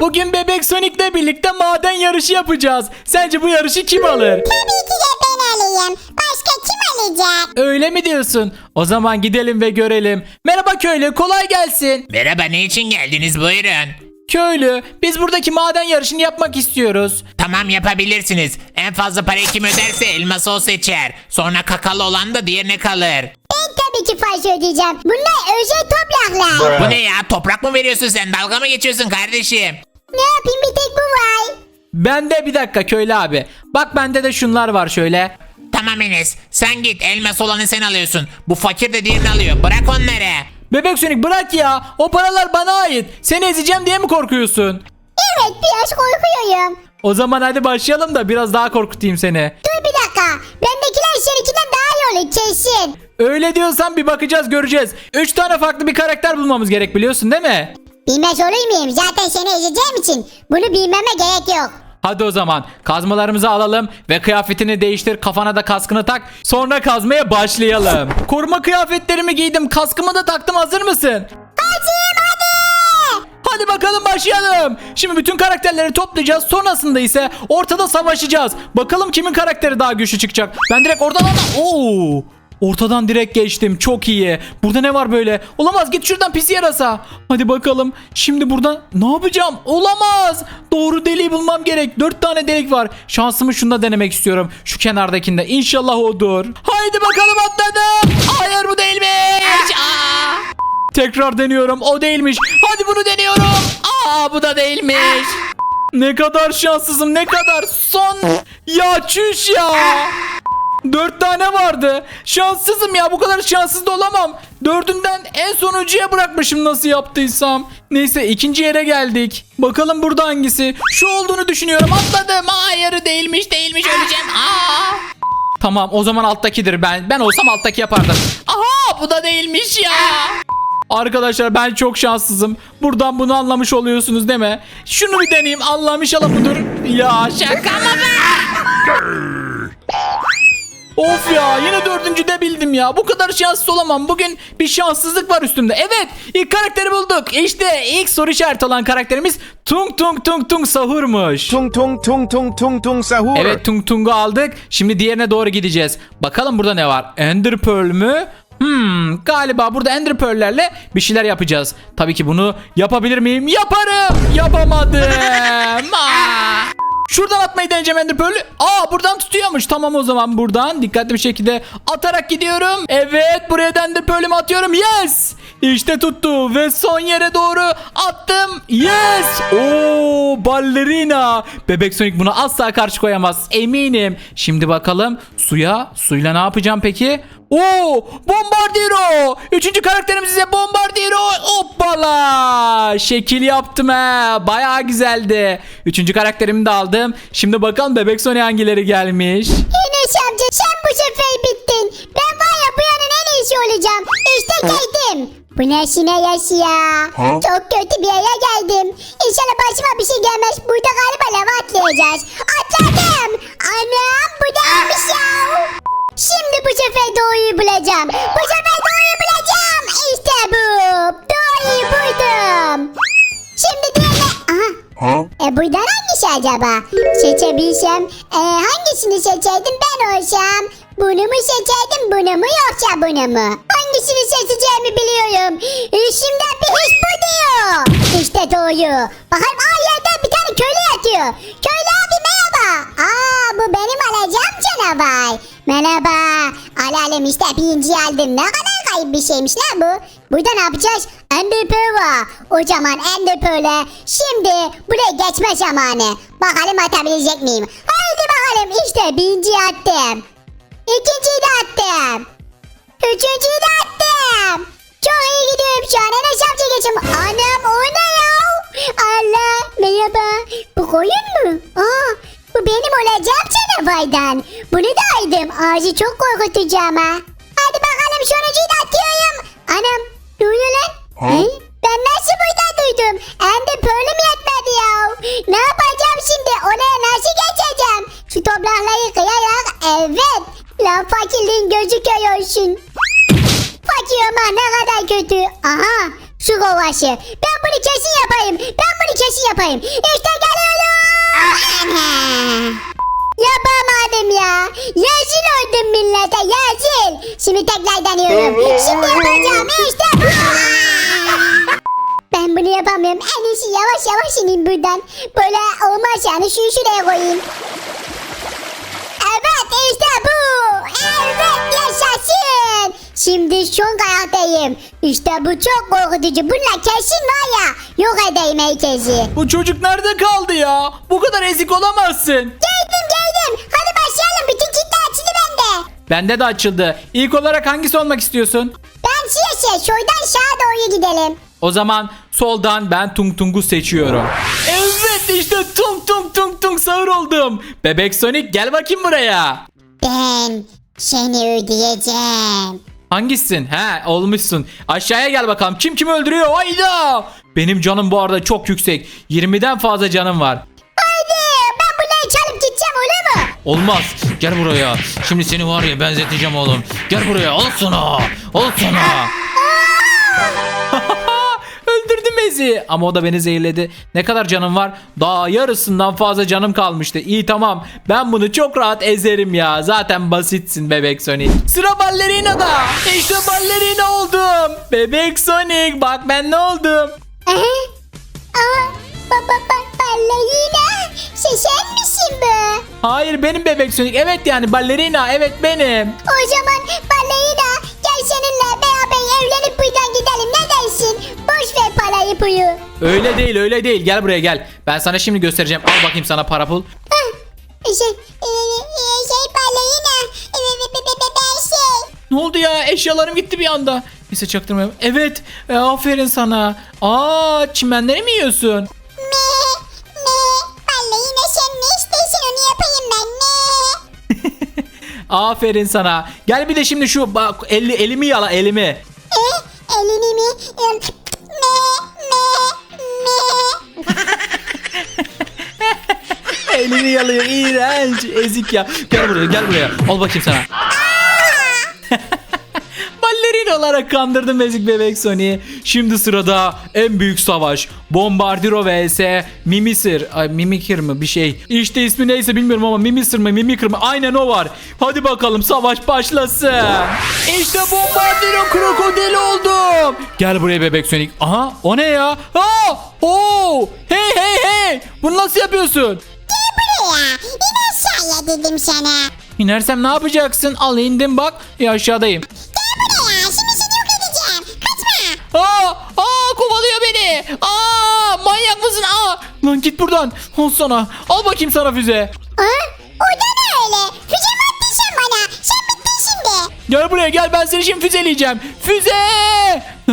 Bugün Bebek Sonic'le birlikte maden yarışı yapacağız. Sence bu yarışı kim alır? Tabii ki de ben alayım. Başka kim alacak? Öyle mi diyorsun? O zaman gidelim ve görelim. Merhaba köylü, kolay gelsin. Merhaba ne için geldiniz buyurun. Köylü, biz buradaki maden yarışını yapmak istiyoruz. Tamam yapabilirsiniz. En fazla parayı kim öderse elmas o seçer. Sonra kakalı olan da diğerine kalır. Ben tabii ki fazla ödeyeceğim. Bunlar özel topraklar. Bu ne ya toprak mı veriyorsun sen dalga mı geçiyorsun kardeşim? Ne yapayım bir tek bu var. Bende bir dakika köylü abi. Bak bende de şunlar var şöyle. Tamam Enes sen git elmas olanı sen alıyorsun. Bu fakir de diğerini alıyor bırak onları. Bebek Sonic bırak ya. O paralar bana ait. Seni ezeceğim diye mi korkuyorsun? Evet biraz korkuyorum. O zaman hadi başlayalım da biraz daha korkutayım seni. Dur bir dakika. Bendekiler seninkinden daha iyi olur kesin. Öyle diyorsan bir bakacağız göreceğiz. 3 tane farklı bir karakter bulmamız gerek biliyorsun değil mi? Bilmez olur muyum? Zaten seni ezeceğim için bunu bilmeme gerek yok. Hadi o zaman kazmalarımızı alalım ve kıyafetini değiştir kafana da kaskını tak sonra kazmaya başlayalım. Koruma kıyafetlerimi giydim kaskımı da taktım hazır mısın? Hazırım hadi. Hadi bakalım başlayalım. Şimdi bütün karakterleri toplayacağız. Sonrasında ise ortada savaşacağız. Bakalım kimin karakteri daha güçlü çıkacak. Ben direkt oradan ama Oo! Ortadan direkt geçtim. Çok iyi. Burada ne var böyle? Olamaz git şuradan pis yarasa. Hadi bakalım. Şimdi buradan ne yapacağım? Olamaz. Doğru deliği bulmam gerek. Dört tane delik var. Şansımı şunda denemek istiyorum. Şu kenardakinde. İnşallah odur. Haydi bakalım atladım. Hayır bu değilmiş. Aa! Tekrar deniyorum. O değilmiş. Hadi bunu deniyorum. Aa bu da değilmiş. Ne kadar şanssızım ne kadar. Son. Ya çüş ya. Dört tane vardı. Şanssızım ya bu kadar şanssız da olamam. Dördünden en sonuncuya bırakmışım nasıl yaptıysam. Neyse ikinci yere geldik. Bakalım burada hangisi. Şu olduğunu düşünüyorum. Atladım. Hayır değilmiş değilmiş öleceğim. Aa. Tamam o zaman alttakidir ben. Ben olsam alttaki yapardım. Aha bu da değilmiş ya. Arkadaşlar ben çok şanssızım. Buradan bunu anlamış oluyorsunuz değil mi? Şunu bir deneyeyim. Allah'ım inşallah budur. Ya şaka mı be? Of ya yine dördüncüde bildim ya. Bu kadar şanssız olamam. Bugün bir şanssızlık var üstümde. Evet ilk karakteri bulduk. İşte ilk soru işareti olan karakterimiz Tung Tung Tung Tung Sahur'muş. Tung tung tung tung tung tung sahur. Evet Tung Tung'u aldık. Şimdi diğerine doğru gideceğiz. Bakalım burada ne var? Ender Pearl mü? Hmm, galiba burada Ender Pearl'lerle bir şeyler yapacağız. Tabii ki bunu yapabilir miyim? Yaparım. Yapamadım. Aa! Şuradan atmayı deneyeceğim Ender Pearl'ü. Aa buradan tutuyormuş. Tamam o zaman buradan dikkatli bir şekilde atarak gidiyorum. Evet buraya da Ender Pearl'ümü atıyorum. Yes. İşte tuttu ve son yere doğru attım. Yes. Oo ballerina. Bebek Sonic buna asla karşı koyamaz. Eminim. Şimdi bakalım suya. Suyla ne yapacağım peki? Oo Bombardiro. Üçüncü karakterimiz ise Bombardiro. Hoppala. Şekil yaptım he. Baya güzeldi. Üçüncü karakterimi de aldım. Şimdi bakalım Bebek Sonic hangileri gelmiş. Enes amca sen bu sefer bittin. Ben var ya bu yanın en iyisi olacağım. İşte geldim. Bu ne sine yaşı ya? Çok kötü bir yere geldim. İnşallah başıma bir şey gelmez. Burada galiba lava atlayacağız. Atladım. Anam bu neymiş ya? Bu sefer doğruyu bulacağım. Bu sefer doğruyu bulacağım. İşte bu. Doğruyu buldum. Şimdi diğerine... Aha. E buradan hangisi acaba? Seçebilsem e, hangisini seçerdim ben olsam? Bunu mu seçerdim bunu mu yoksa bunu mu? Hangisini seçeceğimi biliyorum. E, şimdi bir iş bu diyor. İşte doğru. Bakalım aa yerde bir tane köylü yatıyor. Köylü Birinci aldım. Ne kadar kayıp bir şeymiş lan bu. Burada ne yapacağız? Ender var. O zaman Ender şimdi buraya geçme zamanı. Bakalım atabilecek miyim? Haydi bakalım işte birinci attım. İkinciyi de attım. Üçüncüyü de attım. Çok iyi gidiyorum şu an. Enes amca geçim. Anam o ne ya? Allah merhaba. Bu koyun mu? Aa, bu benim olacağım canavardan. Bunu da aldım. Ağzı çok korkutucu ama. He? Ben nasıl burada duydum? Hem de pölüm yetmedi ya. Ne yapacağım şimdi? Oraya nasıl geçeceğim? Şu toprakları kıyarak evet. Lan fakirliğin gözü kör olsun. Fakir ama ne kadar kötü. Aha Su kovası. Ben bunu kesin yapayım. Ben bunu kesin yapayım. İşte geliyorum. Yapamadım ya. Yazın oldum millete yazın. Şimdi tekrar deniyorum. Şimdi yapacağım işte bu. Ben bunu yapamıyorum. En iyisi yavaş yavaş ineyim buradan. Böyle olmaz yani. Şunu şuraya koyayım. Evet işte bu. Evet yaşasın. Şimdi son kayaktayım. İşte bu çok korkutucu. Bununla kesin var ya. Yok edeyim herkesi. Bu çocuk nerede kaldı ya? Bu kadar ezik olamazsın. Geldim geldim. Hadi başlayalım. Bütün kitle açıldı bende. Bende de açıldı. İlk olarak hangisi olmak istiyorsun? Ben şişe şuradan sağa doğru gidelim. O zaman soldan ben Tung Tung'u seçiyorum. Evet işte Tung Tung Tung Tung sağır oldum. Bebek Sonic gel bakayım buraya. Ben seni ödeyeceğim. Hangisin? He olmuşsun. Aşağıya gel bakalım. Kim kimi öldürüyor? Hayda. Benim canım bu arada çok yüksek. 20'den fazla canım var. Haydi ben bunları çalıp gideceğim olur mu? Olmaz. Gel buraya. Şimdi seni var ya benzeteceğim oğlum. Gel buraya. Al sana. Al sana. Ezi. Ama o da beni zehirledi. Ne kadar canım var? Daha yarısından fazla canım kalmıştı. İyi tamam. Ben bunu çok rahat ezerim ya. Zaten basitsin bebek Sonic. Sıra ballerina'da. İşte ballerina oldum. Bebek Sonic. Bak ben ne oldum. Aha. Aa, baba bak ballerina. Şey, sen misin bu? Hayır benim bebek Sonic. Evet yani ballerina. Evet benim. O zaman ballerina gel seninle beraber evlenip buradan gidelim ne parayı puyu. Öyle değil öyle değil. Gel buraya gel. Ben sana şimdi göstereceğim. Al bakayım sana para pul. Ah, şey, e, e, şey ballerina. E, e, e, e, ben şey. Ne oldu ya? Eşyalarım gitti bir anda. Neyse çaktırmayalım. Evet. e, aferin sana. Aa çimenleri mi yiyorsun? Me, me, ballerina sen ne istersin onu yapayım ben ne? Aferin sana. Gel bir de şimdi şu bak eli, elimi yala elimi. E, elini mi? E, Me, me, me. Elini yalıyor. İğrenç. Ezik ya. Gel buraya gel buraya. Al bakayım sana. Ballerin olarak kandırdım ezik bebek Sony. Şimdi sırada en büyük savaş. Bombardiro vs Mimisir. Ay Mimikir mi bir şey. İşte ismi neyse bilmiyorum ama Mimisir mi Mimikir mi? Aynen o var. Hadi bakalım savaş başlasın. İşte Bombardiro krokodil oldum. Gel buraya bebek Sonic. Aha o ne ya? Aa! Oo! Hey hey hey! Bunu nasıl yapıyorsun? İn aşağıya dedim sana. İnersem ne yapacaksın? Al indim bak. Ya aşağıdayım. Gel buraya, şimdi seni yok edeceğim. Kaçma. Aa! Aa! Kovalıyor beni. Aa! Manyak mısın? Aa! Lan git buradan. Al sana. Al bakayım sana füze. Aa, o da ne öyle? Füze mi attın sen bana? Sen bittin şimdi. Gel buraya gel ben seni şimdi füzeleyeceğim. Füze!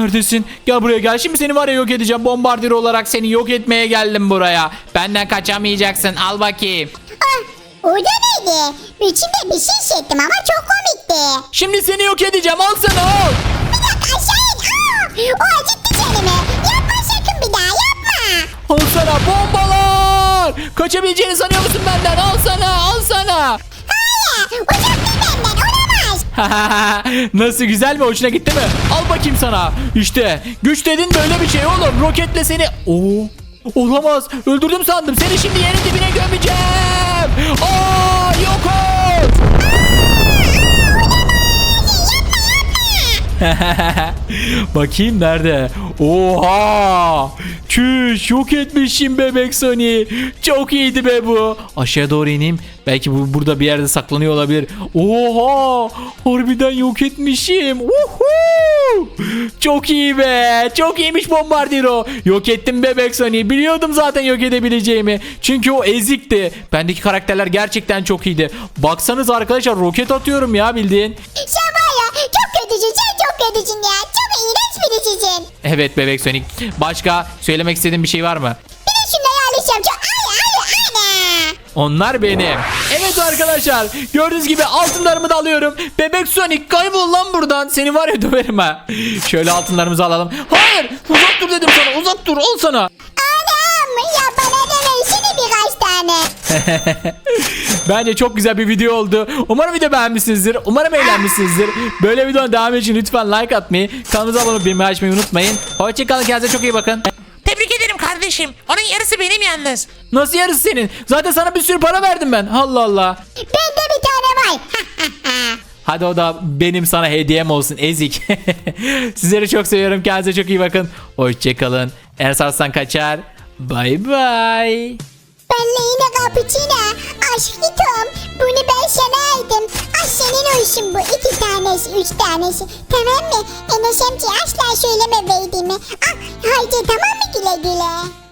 Neredesin? Gel buraya gel. Şimdi seni var ya yok edeceğim. Bombardier olarak seni yok etmeye geldim buraya. Benden kaçamayacaksın. Al bakayım. Ah, o da neydi? İçimde bir şey hissettim ama çok komikti. Şimdi seni yok edeceğim. Al sana al. Bir dakika aşağı in. Aa, o acıttı canımı. Yapma sakın bir daha yapma. Al sana bombalar. Kaçabileceğini sanıyor musun benden? Al sana al sana. Hayır, dur benden olamaz. Nasıl güzel mi? Hoşuna gitti mi? Al bakayım sana. İşte güç dedin böyle bir şey oğlum. Roketle seni... Oo. Olamaz. Öldürdüm sandım. Seni şimdi yerin dibine gömeceğim. Aa, yok ol. Bakayım nerede? Oha! Çüş yok etmişim bebek Sony. Çok iyiydi be bu. Aşağı doğru ineyim. Belki bu burada bir yerde saklanıyor olabilir. Oha! Harbiden yok etmişim. Uhu! Çok iyi be. Çok iyiymiş Bombardiro. Yok ettim bebek Sony. Biliyordum zaten yok edebileceğimi. Çünkü o ezikti. Bendeki karakterler gerçekten çok iyiydi. Baksanız arkadaşlar roket atıyorum ya bildiğin. Sen kötüsün ya. Çok iğrenç birisisin. Evet bebek Sonic. Başka söylemek istediğin bir şey var mı? Bir de şunları. Çok ay ay ana. Onlar benim. Evet arkadaşlar gördüğünüz gibi altınlarımı da alıyorum. Bebek Sonic kaybol lan buradan. Seni var ya döverim ha. Şöyle altınlarımızı alalım. Hayır uzak dur dedim sana uzak dur ol sana. Anam ya tane. Bence çok güzel bir video oldu. Umarım video beğenmişsinizdir. Umarım eğlenmişsinizdir. Böyle videonun devamı için lütfen like atmayı, kanalımıza abone olup bildirimleri açmayı unutmayın. Hoşçakalın kendinize çok iyi bakın. Tebrik ederim kardeşim. Onun yarısı benim yalnız. Nasıl yarısı senin? Zaten sana bir sürü para verdim ben. Allah Allah. Bende bir tane var. Hadi o da benim sana hediyem olsun ezik. Sizleri çok seviyorum. Kendinize çok iyi bakın. Hoşçakalın. Enes Arslan kaçar. Bay bay. Ballerina cappuccino. Aşkım bunu ben sana aldım. Ah senin olsun bu. iki tanesi, üç tanesi. Tamam mı? Enes amca asla söyleme verdiğimi. Ah haydi tamam mı güle güle?